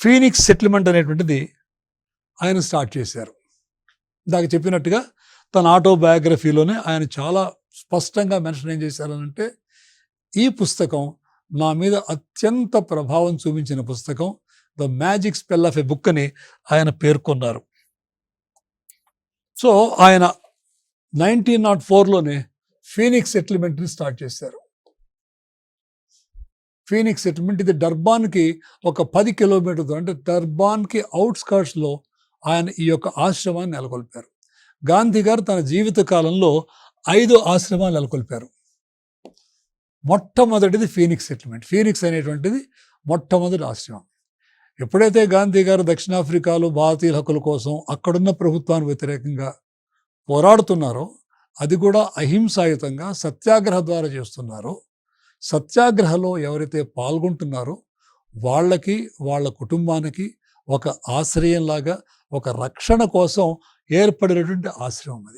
Phoenix settlement అనేటువంటిది ఆయన start చేశారు. ఇందాక చెప్పినట్టుగా తన ఆటోబయోగ్రఫీలోనే ఆయన చాలా స్పష్టంగా మెన్షన్ ఏం చేశారనంటే ఈ పుస్తకం నా మీద అత్యంత ప్రభావం చూపించిన పుస్తకం the magic spell of a book అని ఆయన పేర్కొన్నారు. సో ఆయన నైన్టీన్ నాట్ ఫోర్లోనే ఫీనిక్స్ సెటిల్మెంట్ని స్టార్ట్ చేశారు. ఫీనిక్స్ సెటిల్మెంట్ ఇది డర్బాన్కి ఒక పది కిలోమీటర్ దూరం. అంటే డర్బాన్కి అవుట్స్కర్ట్స్లో ఆయన ఈ యొక్క ఆశ్రమాన్ని నెలకొల్పారు. గాంధీ గారు తన జీవిత కాలంలో ఐదు ఆశ్రమాలు నెలకొల్పారు. మొట్టమొదటిది ఫీనిక్స్ సెటిల్మెంట్ ఫీనిక్స్ అనేటువంటిది మొట్టమొదటి ఆశ్రమం. ఎప్పుడైతే గాంధీ గారు దక్షిణాఫ్రికాలో భారతీయుల హక్కుల కోసం అక్కడున్న ప్రభుత్వానికి వ్యతిరేకంగా పోరాడుతున్నారో అది కూడా అహింసాయుతంగా సత్యాగ్రహ ద్వారా చేస్తున్నారో సత్యాగ్రహలో ఎవరైతే పాల్గొంటున్నారో వాళ్ళకి వాళ్ళ కుటుంబానికి ఒక ఆశ్రయంలాగా ఒక రక్షణ కోసం ఏర్పడినటువంటి ఆశ్రయం అది.